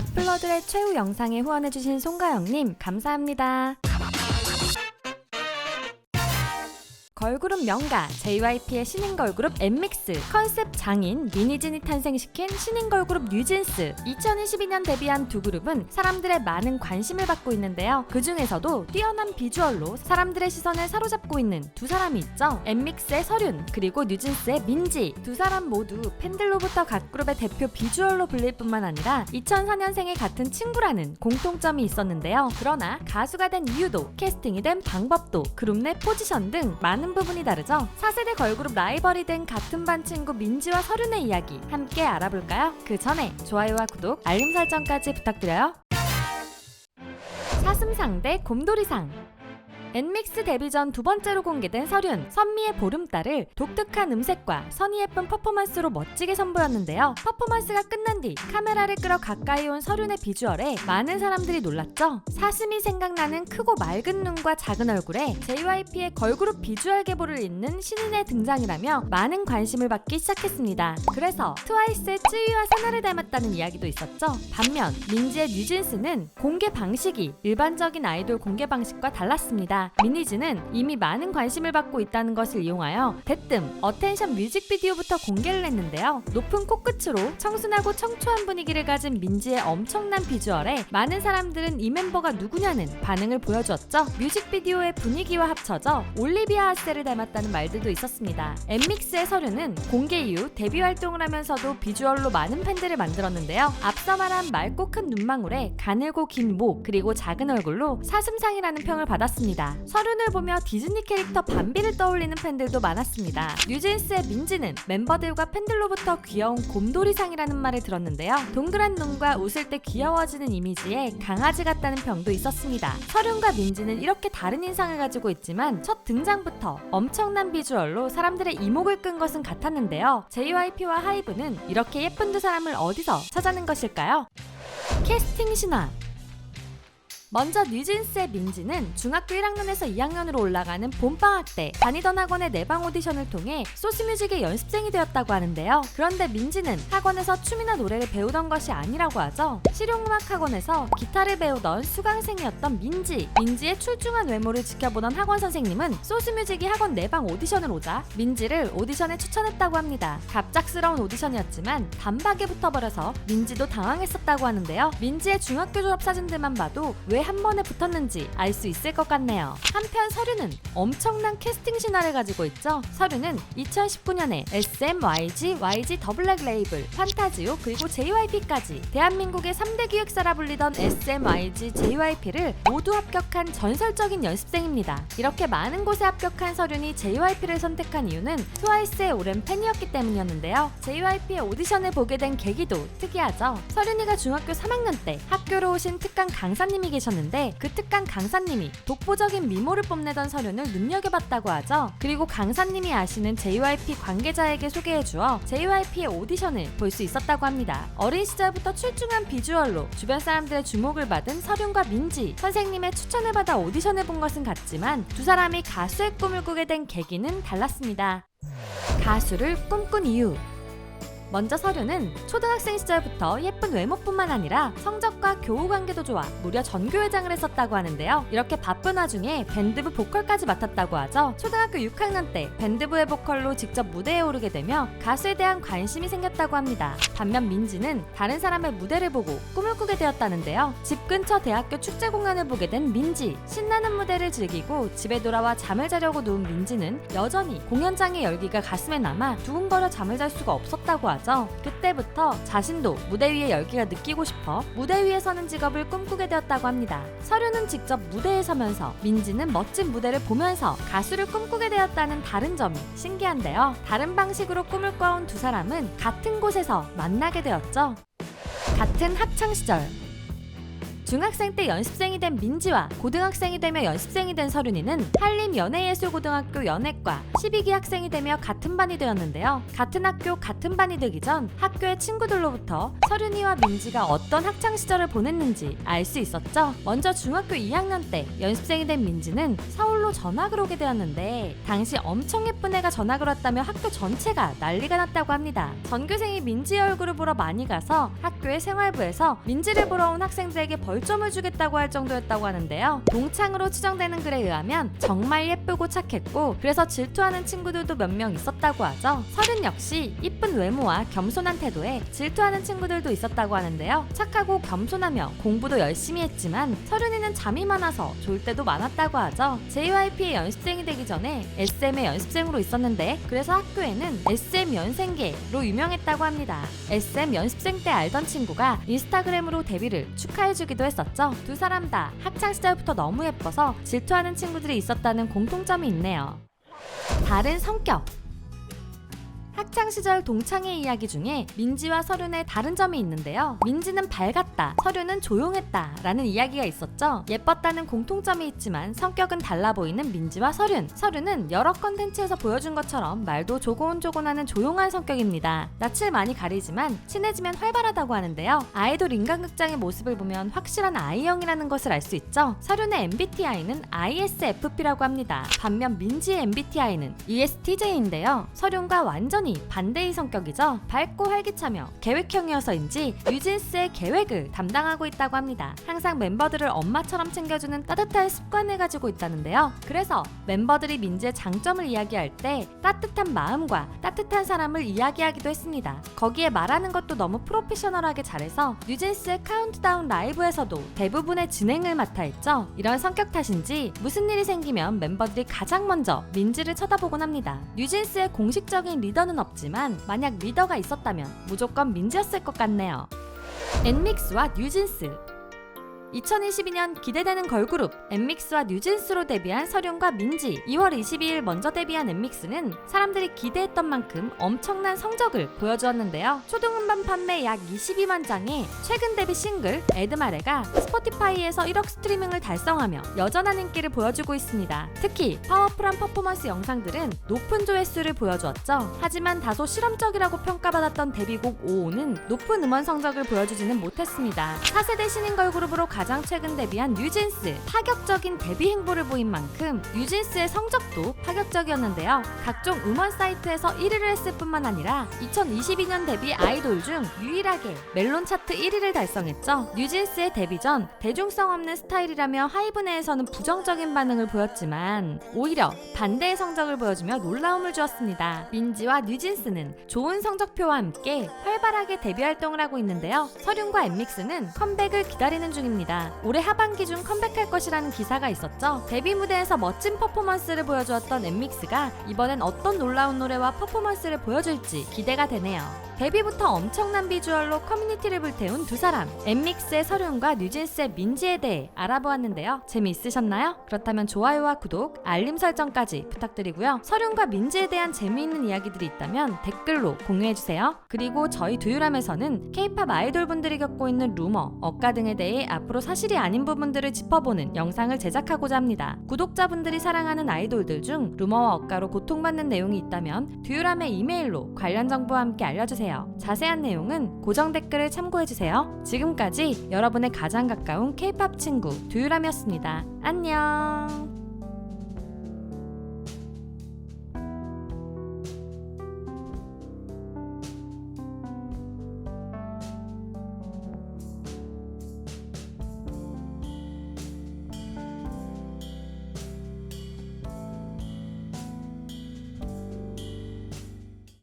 악플러들의 최후 영상에 후원해주신 송가영님 감사합니다. 걸그룹 명가 JYP의 신인 걸그룹 엠믹스 컨셉 장인 미니진이 탄생시킨 신인 걸그룹 뉴진스. 2022년 데뷔한 두 그룹은 사람들의 많은 관심을 받고 있는데요. 그 중에서도 뛰어난 비주얼로 사람들의 시선을 사로잡고 있는 두 사람이 있죠. 엠믹스의 설윤 그리고 뉴진스의 민지. 두 사람 모두 팬들로부터 각 그룹의 대표 비주얼로 불릴 뿐만 아니라 2004년생의 같은 친구라는 공통점이 있었는데요. 그러나 가수가 된 이유도 캐스팅이 된 방법도 그룹 내 포지션 등 많은 부분이 다르죠. 4세대 걸그룹 라이벌이 된 같은 반 친구 민지와 설윤의 이야기 함께 알아볼까요? 그 전에 좋아요와 구독, 알림 설정까지 부탁드려요. 사슴상 대 곰돌이상 엔믹스 데뷔 전 두 번째로 공개된 설윤, 선미의 보름달을 독특한 음색과 선이 예쁜 퍼포먼스로 멋지게 선보였는데요. 퍼포먼스가 끝난 뒤 카메라를 끌어 가까이 온 설윤의 비주얼에 많은 사람들이 놀랐죠. 사슴이 생각나는 크고 맑은 눈과 작은 얼굴에 JYP의 걸그룹 비주얼 계보를 잇는 신인의 등장이라며 많은 관심을 받기 시작했습니다. 그래서 트와이스의 쯔위와 사나를 닮았다는 이야기도 있었죠. 반면 민지의 뉴진스는 공개 방식이 일반적인 아이돌 공개 방식과 달랐습니다. 미니즈는 이미 많은 관심을 받고 있다는 것을 이용하여 대뜸 어텐션 뮤직비디오부터 공개를 했는데요. 높은 코끝으로 청순하고 청초한 분위기를 가진 민지의 엄청난 비주얼에 많은 사람들은 이 멤버가 누구냐는 반응을 보여주었죠. 뮤직비디오의 분위기와 합쳐져 올리비아 하세를 닮았다는 말들도 있었습니다. 엠믹스의 서류는 공개 이후 데뷔 활동을 하면서도 비주얼로 많은 팬들을 만들었는데요. 앞서 말한 맑고 큰 눈망울에 가늘고 긴 목 그리고 작은 얼굴로 사슴상이라는 평을 받았습니다. 서른을 보며 디즈니 캐릭터 밤비를 떠올리는 팬들도 많았습니다. 뉴진스의 민지는 멤버들과 팬들로부터 귀여운 곰돌이상이라는 말을 들었는데요. 동그란 눈과 웃을 때 귀여워지는 이미지에 강아지 같다는 평도 있었습니다. 서른과 민지는 이렇게 다른 인상을 가지고 있지만 첫 등장부터 엄청난 비주얼로 사람들의 이목을 끈 것은 같았는데요. JYP와 하이브는 이렇게 예쁜 두 사람을 어디서 찾아낸 것일까요? 캐스팅 신화 먼저 뉴진스의 민지는 중학교 1학년에서 2학년으로 올라가는 봄방학 때 다니던 학원의 내방 오디션을 통해 소스뮤직의 연습생이 되었다고 하는데요. 그런데 민지는 학원에서 춤이나 노래를 배우던 것이 아니라고 하죠. 실용음악 학원에서 기타를 배우던 수강생이었던 민지. 민지의 출중한 외모를 지켜보던 학원 선생님은 소스뮤직이 학원 내방 오디션을 오자 민지를 오디션에 추천했다고 합니다. 갑작스러운 오디션이었지만 단박에 붙어버려서 민지도 당황했었다고 하는데요. 민지의 중학교 졸업 사진들만 봐도 왜한 번에 붙었는지 알 수 있을 것 같네요. 한편 서류는 엄청난 캐스팅 신화를 가지고 있죠. 서류는 2019년에 SM, YG, YG 더블랙 레이블, 판타지오 그리고 JYP까지 대한민국의 3대 기획사라 불리던 SM, YG, JYP를 모두 합격한 전설적인 연습생입니다. 이렇게 많은 곳에 합격한 서륜이 JYP를 선택한 이유는 트와이스의 오랜 팬이었기 때문이었는데요. JYP의 오디션을 보게 된 계기도 특이하죠. 서륜이가 중학교 3학년 때 학교로 오신 특강 강사님이 계셨는데 그 특강 강사님이 독보적인 미모를 뽐내던 서륜을 눈여겨봤다고 하죠. 그리고 강사님이 아시는 JYP 관계자에게 소개해주어 JYP의 오디션을 볼 수 있었다고 합니다. 어린 시절부터 출중한 비주얼로 주변 사람들의 주목을 받은 서륜과 민지 선생님의 추천을 받아 오디션을 본 것은 같지만 두 사람이 가수의 꿈을 꾸게 된 계기는 달랐습니다. 가수를 꿈꾼 이유 먼저 서류는 초등학생 시절부터 예쁜 외모뿐만 아니라 성적과 교우 관계도 좋아 무려 전교회장을 했었다고 하는데요. 이렇게 바쁜 와중에 밴드부 보컬까지 맡았다고 하죠. 초등학교 6학년 때 밴드부의 보컬로 직접 무대에 오르게 되며 가수에 대한 관심이 생겼다고 합니다. 반면 민지는 다른 사람의 무대를 보고 꿈을 꾸게 되었다는데요. 집 근처 대학교 축제 공연을 보게 된 민지. 신나는 무대를 즐기고 집에 돌아와 잠을 자려고 누운 민지는 여전히 공연장의 열기가 가슴에 남아 두근거려 잠을 잘 수가 없었다고 하죠. 그때부터 자신도 무대 위의 열기가 느끼고 싶어 무대 위에 서는 직업을 꿈꾸게 되었다고 합니다. 서류는 직접 무대에 서면서 민지는 멋진 무대를 보면서 가수를 꿈꾸게 되었다는 다른 점이 신기한데요. 다른 방식으로 꿈을 꿔온 두 사람은 같은 곳에서 만나게 되었죠. 같은 학창 시절 중학생 때 연습생이 된 민지와 고등학생이 되며 연습생이 된 서륜이는 한림연예예술고등학교 연예과 12기 학생이 되며 같은 반이 되었는데요. 같은 학교 같은 반이 되기 전 학교의 친구들로부터 서륜이와 민지가 어떤 학창 시절을 보냈는지 알 수 있었죠. 먼저 중학교 2학년 때 연습생이 된 민지는 서울로 전학을 오게 되었는데 당시 엄청 예쁜 애가 전학을 왔다며 학교 전체가 난리가 났다고 합니다. 전교생이 민지의 얼굴을 보러 많이 가서 학교의 생활부에서 민지를 보러 온 학생들에게 벌 점을 주겠다고 할 정도였다고 하는데요. 동창으로 추정되는 글에 의하면 정말 예쁘고 착했고 그래서 질투하는 친구들도 몇 명 있었다고 하죠. 서른 역시 이쁜 외모와 겸손한 태도에 질투하는 친구들도 있었다고 하는데요. 착하고 겸손하며 공부도 열심히 했지만 서른이는 잠이 많아서 졸 때도 많았다고 하죠. JYP의 연습생이 되기 전에 SM의 연습생으로 있었는데 그래서 학교에는 SM 연생계로 유명했다고 합니다. SM 연습생 때 알던 친구가 인스타그램으로 데뷔를 축하해주기도 했 었죠. 두 사람 다 학창 시절부터 너무 예뻐서 질투하는 친구들이 있었다는 공통점이 있네요. 다른 성격 학창 시절 동창의 이야기 중에 민지와 서륜의 다른 점이 있는데요. 민지는 밝았다, 서륜은 조용했다 라는 이야기가 있었죠. 예뻤다는 공통점이 있지만 성격은 달라 보이는 민지와 서륜. 서륜은 여러 컨텐츠에서 보여준 것처럼 말도 조곤조곤하는 조용한 성격입니다. 낯을 많이 가리지만 친해지면 활발하다고 하는데요. 아이돌 인간극장의 모습을 보면 확실한 I형이라는 것을 알 수 있죠. 서륜의 MBTI는 ISFP라고 합니다. 반면 민지의 MBTI는 ESTJ인데요. 서륜과 완전 히 반대의 성격이죠. 밝고 활기차며 계획형이어서인지 뉴진스의 계획을 담당하고 있다고 합니다. 항상 멤버들을 엄마처럼 챙겨주는 따뜻한 습관을 가지고 있다는데요. 그래서 멤버들이 민지의 장점을 이야기할 때 따뜻한 마음과 따뜻한 사람을 이야기하기도 했습니다. 거기에 말하는 것도 너무 프로페셔널하게 잘해서 뉴진스의 카운트다운 라이브에서도 대부분의 진행을 맡아 했죠. 이런 성격 탓인지 무슨 일이 생기면 멤버들이 가장 먼저 민지를 쳐다보곤 합니다. 뉴진스의 공식적인 리더는 없지만 만약 리더가 있었다면 무조건 민지였을 것 같네요. 엔믹스와 뉴진스 2022년 기대되는 걸그룹 엔믹스와 뉴진스로 데뷔한 서륜과 민지 2월 22일 먼저 데뷔한 엔믹스는 사람들이 기대했던 만큼 엄청난 성적을 보여주었는데요. 초등음반 판매 약 22만 장의 최근 데뷔 싱글 에드마레가 스포티파이에서 1억 스트리밍을 달성하며 여전한 인기를 보여주고 있습니다. 특히 파워풀한 퍼포먼스 영상들은 높은 조회수를 보여주었죠. 하지만 다소 실험적이라고 평가받았던 데뷔곡 5호는 높은 음원 성적을 보여주지는 못했습니다. 4세대 신인 걸그룹으로 가장 최근 데뷔한 뉴진스 파격적인 데뷔 행보를 보인 만큼 뉴진스의 성적도 파격적이었는데요. 각종 음원 사이트에서 1위를 했을 뿐만 아니라 2022년 데뷔 아이돌 중 유일하게 멜론 차트 1위를 달성했죠. 뉴진스의 데뷔 전 대중성 없는 스타일이라며 하이브 내에서는 부정적인 반응을 보였지만 오히려 반대의 성적을 보여주며 놀라움을 주었습니다. 민지와 뉴진스는 좋은 성적표와 함께 활발하게 데뷔 활동을 하고 있는데요. 서륜과 엠믹스는 컴백을 기다리는 중입니다. 올해 하반기 중 컴백할 것이라는 기사가 있었죠. 데뷔 무대에서 멋진 퍼포먼스를 보여주었던 엠믹스가 이번엔 어떤 놀라운 노래와 퍼포먼스를 보여줄지 기대가 되네요. 데뷔부터 엄청난 비주얼로 커뮤니티를 불태운 두 사람. 엠믹스의 서륜과 뉴진스의 민지에 대해 알아보았는데요. 재미있으셨나요? 그렇다면 좋아요와 구독, 알림 설정까지 부탁드리고요. 서륜과 민지에 대한 재미있는 이야기들이 있다면 댓글로 공유해주세요. 그리고 저희 두유람에서는 케이팝 아이돌 분들이 겪고 있는 루머, 억가 등에 대해 앞으로 사실이 아닌 부분들을 짚어보는 영상을 제작하고자 합니다. 구독자분들이 사랑하는 아이돌들 중 루머와 억가로 고통받는 내용이 있다면 두유람의 이메일로 관련 정보와 함께 알려주세 요 자세한 내용은 고정 댓글을 참고해주세요. 지금까지 여러분의 가장 가까운 K-팝 친구 두유람이었습니다. 안녕.